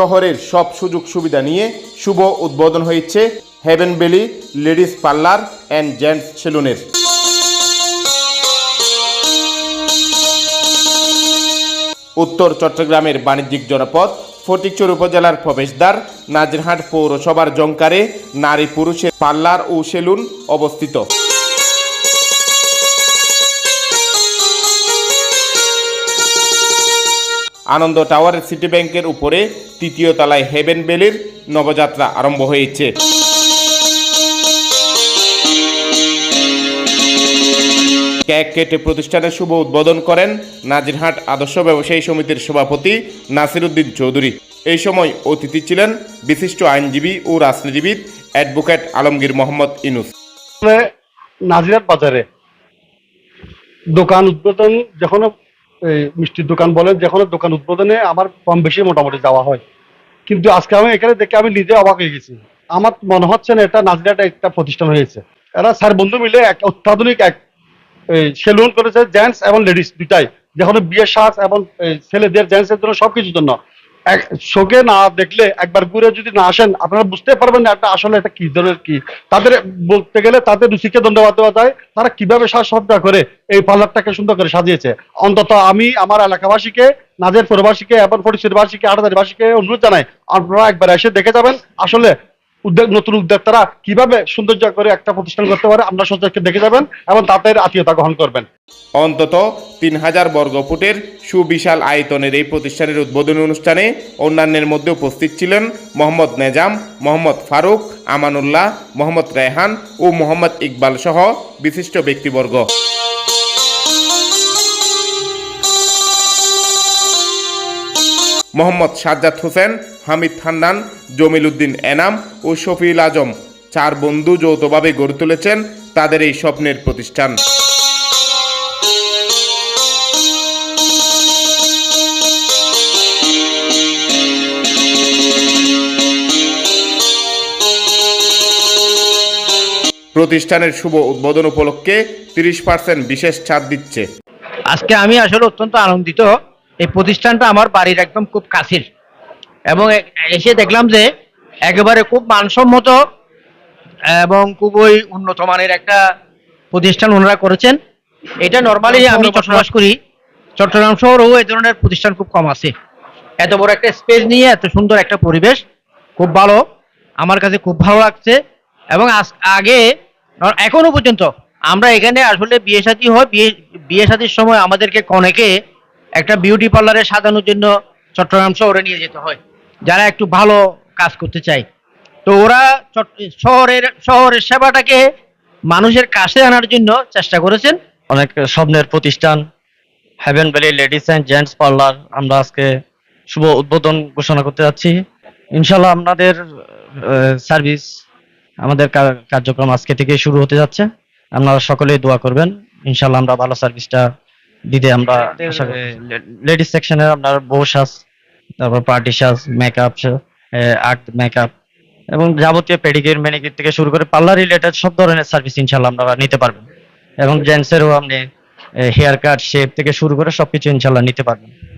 শহরের সব সুযোগ সুবিধা নিয়ে শুভ উদ্বোধন হয়েছে heaven valley ladies parlour and gents সেলুনের উত্তর চট্টগ্রামের বাণিজ্যিক জনপদ ফটিকচুর উপজেলার প্রবেশদ্বার নাজিরহাট পৌরসভার জংকারে নারী পুরুষের পার্লার ও সেলুন অবস্থিত। আনন্দ টাওয়ারের সিটি ব্যাংকের উপরে তৃতীয় তলায় হেভেন বেলির নবযাত্রা আরম্ভ হয়েছে। কেক কেটে প্রতিষ্ঠানের শুভ উদ্বোধন করেন নাজিরহাট আদর্শ ব্যবসায়ী সমিতির সভাপতি নাসিরুদ্দিন চৌধুরী। এই সময় অতিথি ছিলেন বিশিষ্ট আইনজীবী ও রাজনীতিবিদ অ্যাডভোকেট আলমগীর মোহাম্মদ ইনুস। নাজিরাট বাজারে দোকান উদ্বোধন যখন এই মিষ্টির দোকান বলেন যখন দোকান উদ্বোধনে আমার কম বেশি মোটামুটি যাওয়া হয়। কিন্তু আজকে আমি এখানে দেখে আমি নিজে অবাক হয়ে গেছি। আমার মনে হচ্ছে না এটা নাজিরাটা একটা প্রতিষ্ঠান হয়েছে। এরা স্যার বন্ধু মিলে এক অত্যাধুনিক এক সেলুন করেছে, জেন্টস এবং লেডিস দুটাই। যখন বিয়ের সাজ এবং ছেলেদের ছেলেদের জেন্টসের জন্য সবকিছুর জন্য। চোখে না দেখলে একবার ঘুরে যদি না আসেন, আপনারা বুঝতে পারবেন না আসলে এটা কি ধরনের কি। তাদের বলতে গেলে তাদের রুচিকে ধন্যবাদ দেওয়া যায়। তারা কীভাবে সাজসজ্জা করে এই পার্লারটাকে সুন্দর করে সাজিয়েছে। অন্তত আমি আমার এলাকাবাসীকে নাজের পৌরবাসীকে এবং পরিচিতবাসীকে আটাদারিবাসীকে অনুরোধ জানাই, আপনারা একবার এসে দেখে যাবেন। আসলে উদ্যোগ, নতুন উদ্যোক্তারা কীভাবে সৌন্দর্য করে একটা প্রতিষ্ঠান করতে পারে, আপনার সৌন্দর্যকে দেখে যাবেন এবং তাদের আত্মীয়তা গ্রহণ করবেন। অন্তত তিন হাজার বর্গ ফুটের সুবিশাল আয়তনের এই প্রতিষ্ঠানের উদ্বোধনী অনুষ্ঠানে অন্যান্যের মধ্যে উপস্থিত ছিলেন মোহাম্মদ নেজাম, মোহাম্মদ ফারুক, আমানুল্লাহ, মোহাম্মদ রেহান ও মোহাম্মদ ইকবাল সহ বিশিষ্ট ব্যক্তিবর্গ। মোহাম্মদ সাজ্জাদ হোসেন, হামিদ হান্নান জমিল উদ্দিন এনাম ও শফিউল আজম চার বন্ধু যৌথভাবে গড়ে তুলেছেন তাদের এই স্বপ্নের প্রতিষ্ঠান। প্রতিষ্ঠানের শুভ উদ্বোধন উপলক্ষে তিরিশ পার্সেন্ট বিশেষ ছাড় দিচ্ছে। আজকে আমি আসলে অত্যন্ত আনন্দিত। এই প্রতিষ্ঠানটা আমার বাড়ির একদম খুব কাছের। এবং এসে দেখলাম যে একেবারে খুব মানসম্মত এবং খুবই উন্নত মানের একটা প্রতিষ্ঠান ওনারা করেছেন। এটা নর্মালি আমি বসবাস করি। চট্টগ্রাম শহরেও এই ধরনের প্রতিষ্ঠান খুব কম আছে। এত বড় একটা স্পেস নিয়ে এত সুন্দর একটা পরিবেশ খুব ভালো। আমার কাছে খুব ভালো লাগছে। এবং আগে এখনও পর্যন্ত আমরা এখানে আসলে বিয়ে শাদী হয়। বিয়ে বিয়ে শাদীর সময় আমাদেরকে কনেকে একটা বিউটি পার্লারে সাজানোর জন্য চট্টগ্রাম শহরে নিয়ে যেতে হয়, যারা একটু ভালো কাজ করতে চায়। তো ওরা শহরের শহরের সেবাটাকে মানুষের কাছে আনার জন্য চেষ্টা করেছেন। অনেক স্বপ্নের প্রতিষ্ঠান heaven valley ladies and gents parlour আমরা আজকে শুভ উদ্বোধন ঘোষণা করতে যাচ্ছি। ইনশাল্লাহ আপনাদের সার্ভিস আমাদের কার্যক্রম আজকে থেকে শুরু হতে যাচ্ছে। আপনারা সকলেই দোয়া করবেন। ইনশাল্লাহ আমরা ভালো সার্ভিসটা দিতে আমরা লেডিস সেকশনে আপনার বউ সাজ তারপর পার্টি সাজ মেকআপ আর্ট মেকআপ এবং যাবতীয় পেডিকিউর ম্যানিকিউর থেকে শুরু করে পার্লার রিলেটেড সব ধরনের সার্ভিস ইনশাল্লাহ আপনারা নিতে পারবেন। এবং জেন্টসেরও আপনি হেয়ার কাট শেপ থেকে শুরু করে সবকিছু ইনশাল্লাহ নিতে পারবেন।